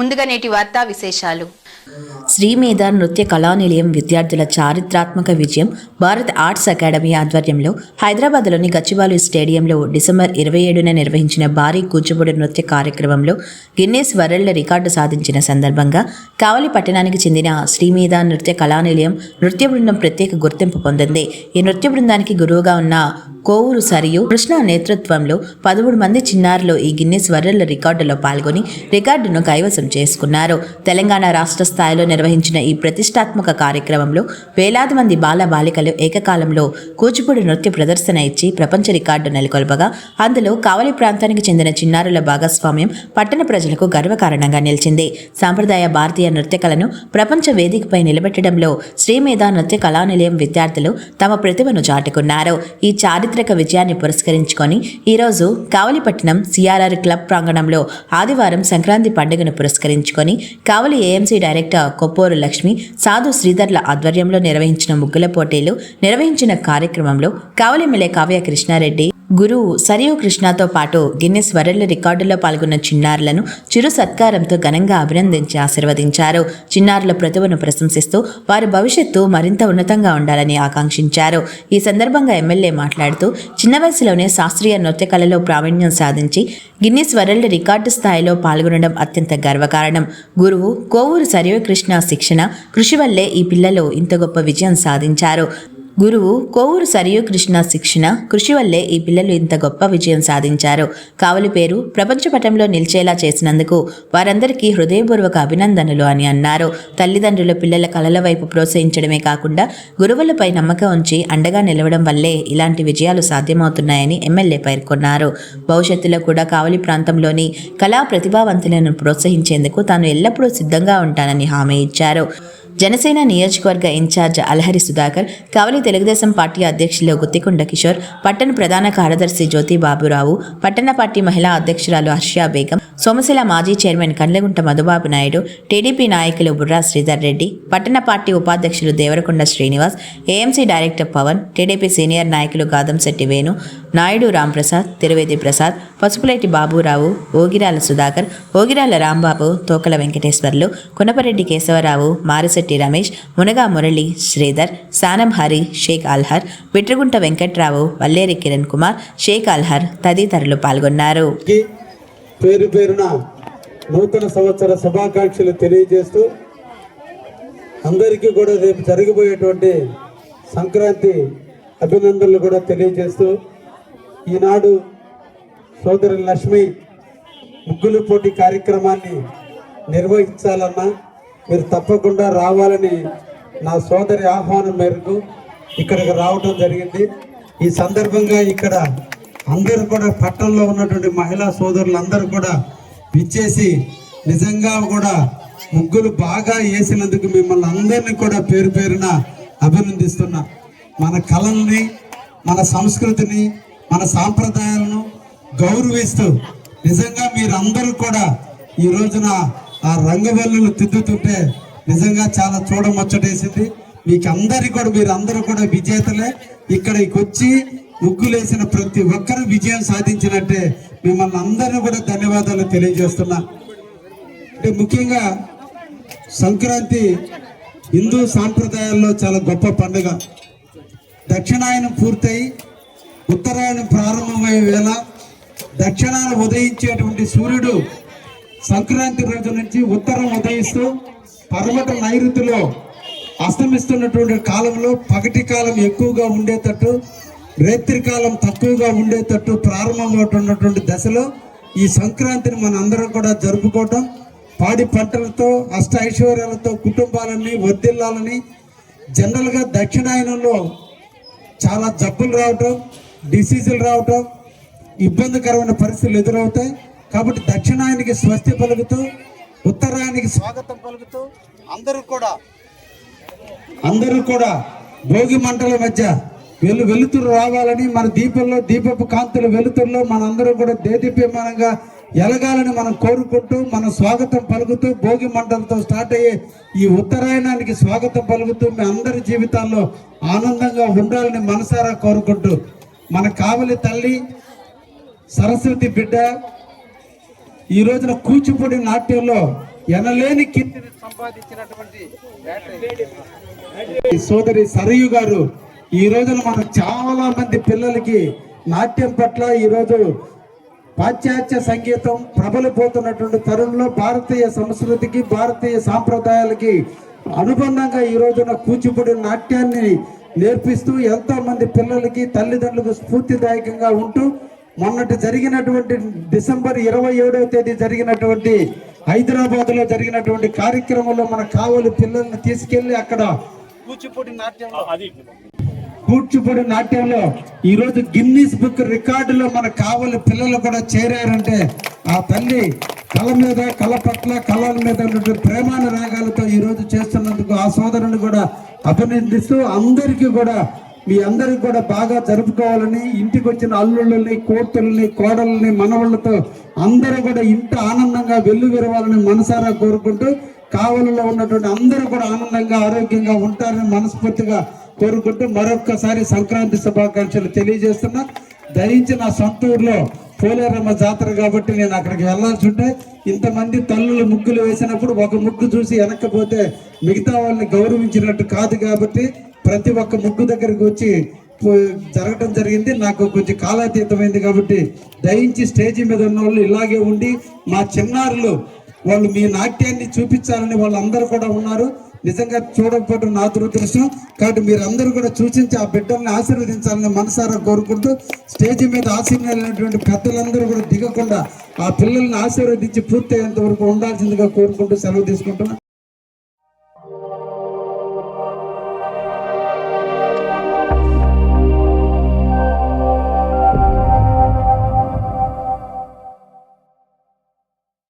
ముందుగా నేటి వార్తా విశేషాలు. శ్రీమేధ నృత్య కళానిలయం విద్యార్థుల చారిత్రాత్మక విజయం భారత్ ఆర్ట్స్ అకాడమీ ఆధ్వర్యంలో హైదరాబాద్లోని గచ్చిబాలి స్టేడియంలో డిసెంబర్ ఇరవై ఏడున నిర్వహించిన భారీ కూచిపూడి నృత్య కార్యక్రమంలో గిన్నెస్ వరల్డ్ రికార్డు సాధించిన సందర్భంగా కావలి పట్టణానికి చెందిన శ్రీమేధ నృత్య కళానిలయం నృత్య బృందం ప్రత్యేక గుర్తింపు పొందింది. ఈ నృత్య బృందానికి గురువుగా ఉన్న కోవూరు సరియు కృష్ణ నేతృత్వంలో పదమూడు మంది చిన్నారులు ఈ గిన్నెస్ వరల్డ్ రికార్డులో పాల్గొని రికార్డును కైవసం చేసుకున్నారు. తెలంగాణ రాష్ట్ర స్థాయిలో నిర్వహించిన ఈ ప్రతిష్టాత్మక కార్యక్రమంలో వేలాది మంది బాల బాలికలు ఏకకాలంలో కూచిపూడి నృత్య ప్రదర్శన ఇచ్చి ప్రపంచ రికార్డు నెలకొల్పగా అందులో కావలి ప్రాంతానికి చెందిన చిన్నారుల భాగస్వామ్యం పట్టణ ప్రజలకు గర్వకారణంగా నిలిచింది. సాంప్రదాయ భారతీయ నృత్య కళను ప్రపంచ వేదికపై నిలబెట్టడంలో శ్రీమేధ నృత్య కళానిలయం విద్యార్థులు తమ ప్రతిభను చాటుకున్నారు. ఈ చారిత్రక విజయాన్ని పురస్కరించుకొని ఈరోజు కావలిపట్నం సిఆర్ఆర్ క్లబ్ ప్రాంగణంలో ఆదివారం సంక్రాంతి పండుగను పురస్కరించుకొని కావలి ఏఎంసీ డైరెక్టర్ కొప్పోరు లక్ష్మి సాధు శ్రీధర్ల ఆధ్వర్యంలో నిర్వహించిన ముగ్గుల పోటీలు నిర్వహించిన కార్యక్రమంలో కావలి ఎమ్మెల్యే కావ్య కృష్ణారెడ్డి గురువు సరియు కృష్ణతో పాటు గిన్నెస్ వరల్డ్ రికార్డులో పాల్గొన్న చిన్నారులను చిరు సత్కారంతో ఘనంగా అభినందించి ఆశీర్వదించారు. చిన్నారుల ప్రతిభను ప్రశంసిస్తూ వారి భవిష్యత్తు మరింత ఉన్నతంగా ఉండాలని ఆకాంక్షించారు. ఈ సందర్భంగా ఎమ్మెల్యే మాట్లాడుతూ చిన్న వయసులోనే శాస్త్రీయ నృత్య కళలో ప్రావీణ్యం సాధించి గిన్నెస్ వరల్డ్ రికార్డు స్థాయిలో పాల్గొనడం అత్యంత గర్వకారణం. గురువు కోవూరు సరియు కృష్ణ శిక్షణ కృషి వల్లే ఈ పిల్లలు ఇంత గొప్ప విజయం సాధించారు. గురువు కోవూరు సరియు కృష్ణ శిక్షణ కృషి వల్లే ఈ పిల్లలు ఇంత గొప్ప విజయం సాధించారు. కావలి పేరు ప్రపంచ పటంలో నిలిచేలా చేసినందుకు వారందరికీ హృదయపూర్వక అభినందనలు అని అన్నారు. తల్లిదండ్రులు పిల్లల కళల వైపు ప్రోత్సహించడమే కాకుండా గురువులపై నమ్మకం ఉంచి అండగా నిలవడం వల్లే ఇలాంటి విజయాలు సాధ్యమవుతున్నాయని ఎమ్మెల్యే పేర్కొన్నారు. భవిష్యత్తులో కూడా కావలి ప్రాంతంలోని కళా ప్రతిభావంతులను ప్రోత్సహించేందుకు తాను ఎల్లప్పుడూ సిద్ధంగా ఉంటానని హామీ ఇచ్చారు. జనసేన నియోజకవర్గ ఇన్ఛార్జ్ అల్హరి సుధాకర్ కావలి తెలుగుదేశం పార్టీ అధ్యక్షులు గుత్తికొండ కిషోర్ పట్టణ ప్రధాన కార్యదర్శి జ్యోతి బాబురావు పట్టణ పార్టీ మహిళా అధ్యక్షురాలు హర్షియా బేగం సోమశిల మాజీ చైర్మన్ కండ్లగుంట మధుబాబు నాయుడు టీడీపీ నాయకులు బుర్రా శ్రీధర్ రెడ్డి పట్టణ పార్టీ ఉపాధ్యక్షులు Devarakonda Srinivas AMC director Pavan TDP senior నాయకులు గాదంశెట్టి వేణు నాయుడు రాంప్రసాద్ తిరువేది ప్రసాద్ పసుపులేటి బాబురావు ఓగిరాల సుధాకర్ ఓగిరాల రాంబాబు తోకల వెంకటేశ్వర్లు కునపరెడ్డి కేశవరావు మారిశెట్టి రమేష్ మునగా మురళి శ్రీధర్ సానం హరి షేక్ అల్హర్ బిట్రగుంట వెంకట్రావు వల్లేరి కిరణ్ కుమార్ షేక్ అల్హర్ తదితరులు పాల్గొన్నారు. పేరు పేరున నూతన సంవత్సర శుభాకాంక్షలు తెలియజేస్తూ అందరికీ కూడా రేపు జరిగిపోయేటువంటి సంక్రాంతి అభినందనలు కూడా తెలియజేస్తూ ఈనాడు సోదరి లక్ష్మి ముగ్గులు పోటీ కార్యక్రమాన్ని నిర్వహించాలన్నా మీరు తప్పకుండా రావాలని నా సోదరి ఆహ్వానం మేరకు ఇక్కడికి రావడం జరిగింది. ఈ సందర్భంగా ఇక్కడ అందరూ కూడా పట్టణంలో ఉన్నటువంటి మహిళా సోదరులందరూ కూడా విచ్చేసి నిజంగా కూడా ముగ్గులు బాగా వేసినందుకు మిమ్మల్ని అందరినీ కూడా పేరు పేరున అభినందిస్తున్నా. మన కళల్ని మన సంస్కృతిని మన సాంప్రదాయాలను గౌరవిస్తూ నిజంగా మీరందరూ కూడా ఈ రోజున ఆ రంగవల్లులు తిద్దుతుంటే నిజంగా చాలా చూడముచ్చటేసింది. మీకు అందరికీ కూడా మీరు అందరూ కూడా విజేతలే. ఇక్కడికి వచ్చి ముగ్గులేసిన ప్రతి ఒక్కరూ విజయం సాధించినట్టే మిమ్మల్ని అందరినీ కూడా ధన్యవాదాలు తెలియజేస్తున్నా. అంటే ముఖ్యంగా సంక్రాంతి హిందూ సాంప్రదాయాల్లో చాలా గొప్ప పండుగ. దక్షిణాయనం పూర్తయి ఉత్తరాయణం ప్రారంభమయ్యే వేళ దక్షిణాన ఉదయించేటువంటి సూర్యుడు సంక్రాంతి రోజు నుంచి ఉత్తరం ఉదయిస్తూ పర్వత నైరుతిలో అస్తమిస్తున్నటువంటి కాలంలో పగటి కాలం ఎక్కువగా ఉండేటట్టు రేత్రి కాలం తక్కువగా ఉండేటట్టు ప్రారంభమవుతున్నటువంటి దశలో ఈ సంక్రాంతిని మన అందరం కూడా జరుపుకోవటం. పాడి పంటలతో అష్ట ఐశ్వర్యాలతో కుటుంబాలని వర్ధిల్లాలని జనరల్గా దక్షిణాయనంలో చాలా జబ్బులు రావటం డిసీజులు రావటం ఇబ్బందికరమైన పరిస్థితులు ఎదురవుతాయి. కాబట్టి దక్షిణాయనికి స్వస్తి పలుకుతూ ఉత్తరాయనికి స్వాగతం పలుకుతూ అందరూ కూడా అందరూ కూడా భోగి మంటల మధ్య వెలు వెలుతురు రావాలని మన దీపంలో దీపపు కాంతుల వెలుతురులో మనందరం కూడా దేదీప్యమానంగా ఎలగాలని మనం కోరుకుంటూ మన స్వాగతం పలుకుతూ భోగి మంటలతో స్టార్ట్ అయ్యే ఈ ఉత్తరాయణానికి స్వాగతం పలుకుతూ మీ అందరి జీవితాల్లో ఆనందంగా ఉండాలని మనసారా కోరుకుంటూ మన కావలి తల్లి సరస్వతి బిడ్డ ఈ రోజున కూచిపూడి నాట్యంలో ఎనలేని కీర్తిని సంపాదించినటువంటి సోదరి సరయు గారు ఈ రోజున మనం చాలా మంది పిల్లలకి నాట్యం పట్ల ఈరోజు పాశ్చాత్య సంగీతం ప్రబలిపోతున్నటువంటి తరుణంలో భారతీయ సంస్కృతికి భారతీయ సాంప్రదాయాలకి అనుబంధంగా ఈ రోజున కూచిపూడి నాట్యాన్ని నేర్పిస్తూ ఎంతో మంది పిల్లలకి తల్లిదండ్రులకు స్ఫూర్తిదాయకంగా ఉంటూ మొన్నటి జరిగినటువంటి డిసెంబర్ ఇరవై ఏడవ తేదీ జరిగినటువంటి హైదరాబాద్లో జరిగినటువంటి కార్యక్రమంలో మన కావలి పిల్లల్ని తీసుకెళ్ళి అక్కడ కూచిపూడి నాట్యం కూచిపూడి నాట్యంలో ఈరోజు గిన్నీస్ బుక్ రికార్డులో మన కావలి పిల్లలు కూడా చేరారంటే ఆ తల్లి కళ మీద కళ పట్ల కళల మీద ఉన్నటువంటి ప్రేమానురాగాలతో రాగాలతో ఈరోజు చేస్తున్నందుకు ఆ సోదరుని కూడా అభినందిస్తూ అందరికీ కూడా మీ అందరికి కూడా బాగా జరుపుకోవాలని ఇంటికి వచ్చిన అల్లుళ్ళని కోర్తుల్ని కోడల్ని మనవళ్ళతో అందరూ కూడా ఇంత ఆనందంగా వెల్లు విరవాలని మనసారా కోరుకుంటూ కావలిలో ఉన్నటువంటి అందరూ కూడా ఆనందంగా ఆరోగ్యంగా ఉంటారని మనస్ఫూర్తిగా కోరుకుంటూ మరొక్కసారి సంక్రాంతి శుభాకాంక్షలు తెలియజేస్తున్నా. దయించి నా సొంత ఊర్లో పోలేరమ్మ జాతర కాబట్టి నేను అక్కడికి వెళ్ళాల్సి ఉంటే ఇంతమంది తల్లులు ముగ్గులు వేసినప్పుడు ఒక ముగ్గు చూసి వెనక్కపోతే మిగతా వాళ్ళని గౌరవించినట్టు కాదు కాబట్టి ప్రతి ఒక్క ముగ్గు దగ్గరికి వచ్చి పో- జరగటం జరిగింది. నాకు కొంచెం కాలాతీతమైంది కాబట్టి దయించి స్టేజీ మీద ఉన్న వాళ్ళు ఇలాగే ఉండి మా చిన్నారులు వాళ్ళు మీ నాట్యాన్ని చూపించాలని వాళ్ళందరూ కూడా ఉన్నారు. నిజంగా చూడకపోవడం నా దురదృష్టం కాబట్టి మీరు అందరూ కూడా సూచించి ఆ బిడ్డల్ని ఆశీర్వదించాలని మనసారా కోరుకుంటూ స్టేజ్ మీద ఆశీర్వదించినటువంటి పెద్దలందరూ కూడా దిగకుండా ఆ పిల్లల్ని ఆశీర్వదించి పూర్తయ్యేంత వరకు ఉండాల్సిందిగా కోరుకుంటూ సెలవు తీసుకుంటున్నా.